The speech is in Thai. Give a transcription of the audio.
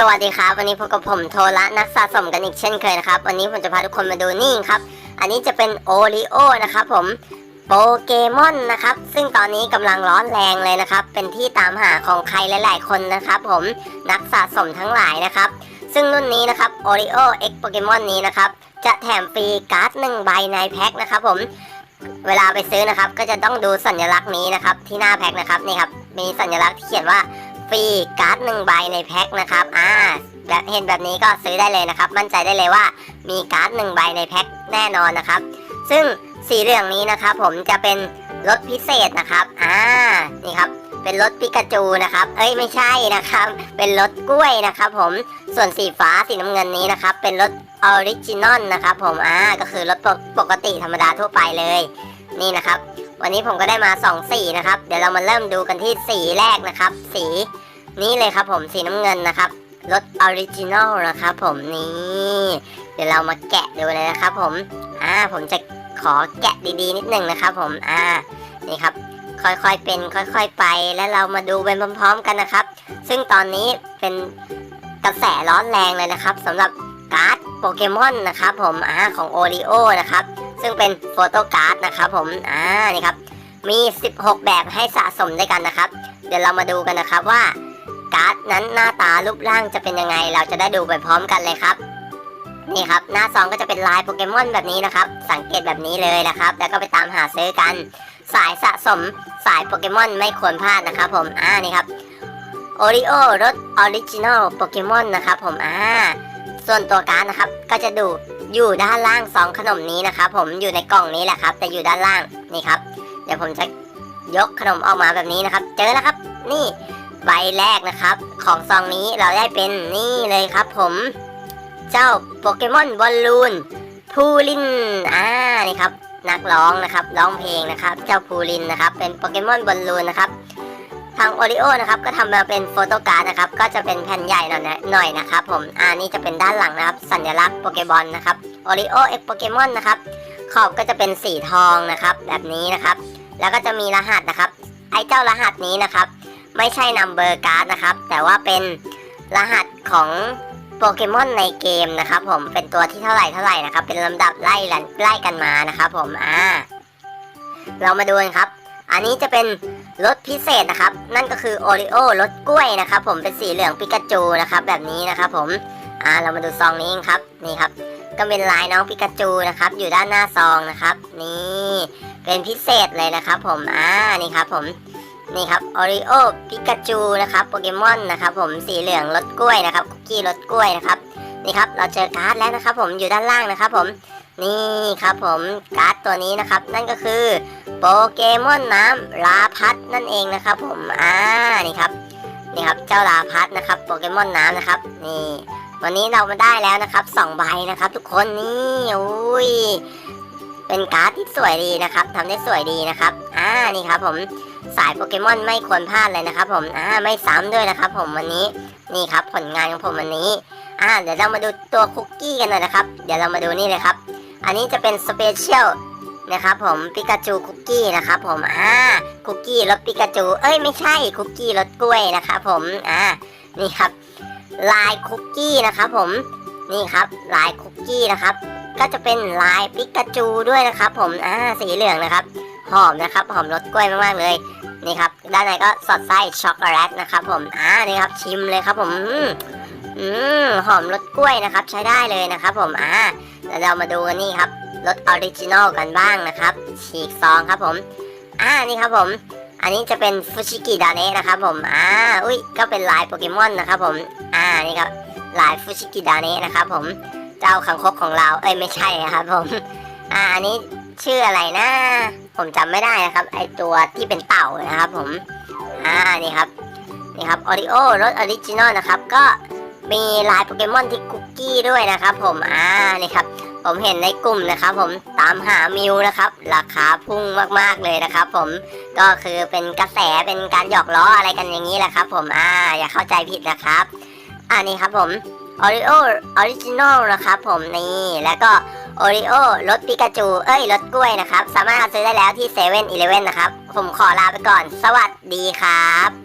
สวัสดีครับ วันนี้พบกับผมโทละนักสะสมกันอีกเช่นเคยนะครับ วันนี้ผมจะพาทุกคนมาดูนี่ครับ อันนี้จะเป็นโอริโอนะครับผมโปเกมอนนะครับ ซึ่งตอนนี้กำลังร้อนแรงเลยนะครับ เป็นที่ตามหาของใครหลาย ๆ คนนะครับ ผมนักสะสมทั้งหลายนะครับ ซึ่งรุ่นนี้นะครับโอริโอเอ็กโปเกมอนนี้นะครับ จะแถมฟรีการ์ดหนึ่งใบในแพ็คนะครับผมเวลาไปซื้อนะครับ ก็จะต้องดูสัญลักษณ์นี้นะครับ ที่หน้าแพ็คนะครับนี่ครับมีสัญลักษณ์ที่เขียนว่า ฟรีการ์ดหนึ่งใบในแพ็คนะครับอ่าแบบเห็นแบบนี้ก็ซื้อได้เลยนะครับ มั่นใจได้เลยว่ามีการ์ดหนึ่งใบในแพ็คแน่นอนนะครับ ซึ่งสีเหลืองนี้นะครับ ผมจะเป็นรถพิเศษนะครับอ่านี่ครับเป็นรถปิกาจูนะครับ เอ้ยไม่ใช่นะครับ เป็นรถกล้วยนะครับ ผมส่วนสีฟ้าสีน้ำเงินนี้นะครับ เป็นรถออริจินอลนะครับ ผมอ่าก็คือรถปกติธรรมดาทั่วไปเลย นี่นะครับ วันนี้ผมก็ได้มา2สีนะครับ เดี๋ยวเรามาเริ่มดูกันที่สีแรกนะครับ สีนี้เลยครับผมสีน้ำเงินนะครับรถออริจินอลนะครับผมนี่ เดี๋ยวเรามาแกะดูเลยนะครับผมอ่าผมจะขอแกะดีๆ นิดนึงนะครับผมอ่านี่ครับค่อยๆเป็นค่อยๆไปแล้วเรามาดูไปพร้อมๆกันนะครับ ซึ่งตอนนี้เป็นกระแสร้อนแรงเลยนะครับสำหรับการ์ดโปเกมอนนะครับผมอ่าของโอริโอนะครับ ซึ่งเป็นโฟโต้การ์ดนะครับผมอ่านี่ครับมี 16 แบบให้สะสมด้วยกันนะครับ เดี๋ยวเรามาดูกันนะครับว่า การ์ดนั้นหน้าตารูปร่างจะเป็นยังไง เราจะได้ดูไปพร้อมกันเลยครับ นี่ครับหน้าซองก็จะเป็นลายโปเกมอนแบบนี้นะครับ สังเกตแบบนี้เลยนะครับ แล้วก็ไปตามหาซื้อกัน สายสะสมสายโปเกมอนไม่ควรพลาดนะครับผมอ่านี่ครับโอริโอรสออริจินอลโปเกมอนนะครับผมอ่า ส่วนตัวการ์ดนะครับ ก็จะดูอยู่ด้านล่างซองขนมนี้นะครับผมอยู่ในกล่องนี้แหละครับ แต่อยู่ด้านล่างนี่ครับ เดี๋ยวผมจะยกขนมออกมาแบบนี้นะครับ เจอแล้วครับ นี่ใบแรกนะครับ ของซองนี้เราได้เป็นนี่เลยครับผม เจ้าโปเกมอนบอลลูนพูลินอ่านี่ครับนักร้องนะครับร้องเพลงนะครับ เจ้าพูลินนะครับ เป็นโปเกมอนบอลลูนนะครับ ทางโอริโอนะครับก็ทำมาเป็นโฟโต้การ์ดนะครับก็จะเป็นแผ่นใหญ่หน่อยนะหน่อยนะครับผมอ่านี่จะเป็นด้านหลังนะครับสัญลักษณ์โปเกบอลนะครับโอริโอเอ็กโปเกมอนนะครับขอบก็จะเป็นสีทองนะครับแบบนี้นะครับแล้วก็จะมีรหัสนะครับ ไอ้เจ้ารหัสนี้นะครับไม่ใช่นัมเบอร์การ์ดนะครับแต่ว่าเป็นรหัสของโปเกมอนในเกมนะครับผมเป็นตัวที่เท่าไหร่เท่าไหร่นะครับเป็นลำดับไล่ไล่กันมานะครับผมอ่าเรามาดูกันครับ อันนี้จะเป็น รถพิเศษนะครับ นั่นก็คือโอริโอรถกล้วยนะครับ ผมเป็นสีเหลืองปิกาจูนะครับ แบบนี้นะครับ ผมอ่าเรามาดูซองนี้ครับนี่ครับ ก็เป็นลายน้องปิกาจูนะครับ อยู่ด้านหน้าซองนะครับ นี่เป็นพิเศษเลยนะครับ ผมอ่านี่ครับ ผมนี่ครับโอริโอปิกาจูนะครับโปเกมอนนะครับ ผมสีเหลืองรถกล้วยนะครับคุกกี้รถกล้วยนะครับนี่ครับเราเจอการ์ดแล้วนะครับ ผมอยู่ด้านล่างนะครับ ผม นี่ครับผมการ์ดตัวนี้นะครับ นั่นก็คือโปเกมอนน้ำลาพัดนั่นเองนะครับผมอ่านี่ครับนี่ครับเจ้าลาพัดนะครับโปเกมอนน้ำนะครับนี่วันนี้เรามาได้แล้วนะครับสองใบนะครับ ทุกคนนี่อุ้ยเป็นการ์ดที่สวยดีนะครับทำได้สวยดีนะครับอ่านี่ครับผมสายโปเกมอนไม่ควรพลาดเลยนะครับผมอ่าไม่ซ้ำด้วยนะครับ ผมวันนี้นี่ครับผลงานของผมวันนี้อ่าเดี๋ยวเรามาดูตัวคุกกี้กันหน่อยนะครับ เดี๋ยวเรามาดูนี่เลยครับ อันนี้จะเป็นสเปเชียลนะครับผมปิกาจูคุกกี้นะครับผมอ่าคุกกี้รสปิกาจู เอ้ยไม่ใช่คุกกี้รสกล้วยนะครับผมอ่านี่ครับลายคุกกี้นะครับผมนี่ครับลายคุกกี้นะครับ ก็จะเป็นลายปิกาจูด้วยนะครับ ผมอ่าสีเหลืองนะครับ หอมนะครับหอมรสกล้วยมากๆเลยนี่ครับด้านในก็สอดไส้ช็อกโกแลตนะครับ ผมอ่านี่ครับชิมเลยครับผมอืมหอมรสกล้วยนะครับ ใช้ได้เลยนะครับ ผมอ่า แล้วเรามาดูกันนี่ครับรสออริจินอลกันบ้างนะครับ ฉีกซองครับผม อ่านี่ครับผม อันนี้จะเป็นฟูชิกิดาเนะนะครับผม อ่า อุ้ย ก็เป็นลายโปเกมอนนะครับผม อ่า นี่ครับ ลายฟูชิกิดาเนะนะครับผม เจ้าขังคกของเรา เอ้ย ไม่ใช่นะครับผม อ่า อันนี้ชื่ออะไรนะ ผมจำไม่ได้นะครับ ไอตัวที่เป็นเต่านะครับผม อ่า นี่ครับ นี่ครับ ออริโอรสออริจินอลนะครับ ก็มีลายโปเกมอนที่คุก กี้ด้วยนะครับผมอ่านี่ครับผมเห็นในกลุ่มนะครับ ผมตามหามิวนะครับ ราคาพุ่งมากๆเลยนะครับ ผมก็คือเป็นกระแสเป็นการหยอกล้ออะไรกันอย่างนี้แหละครับ ผมอ่าอย่าเข้าใจผิดนะครับอันนี้ครับผมออริโอออริจินอลนะครับผมนี่แล้วก็โอริโอรสปิกาจู เอ้ยรสกล้วยนะครับ สามารถหาซื้อได้แล้วที่เซเว่นอีเลฟเว่นนะครับ ผมขอลาไปก่อน สวัสดีครับ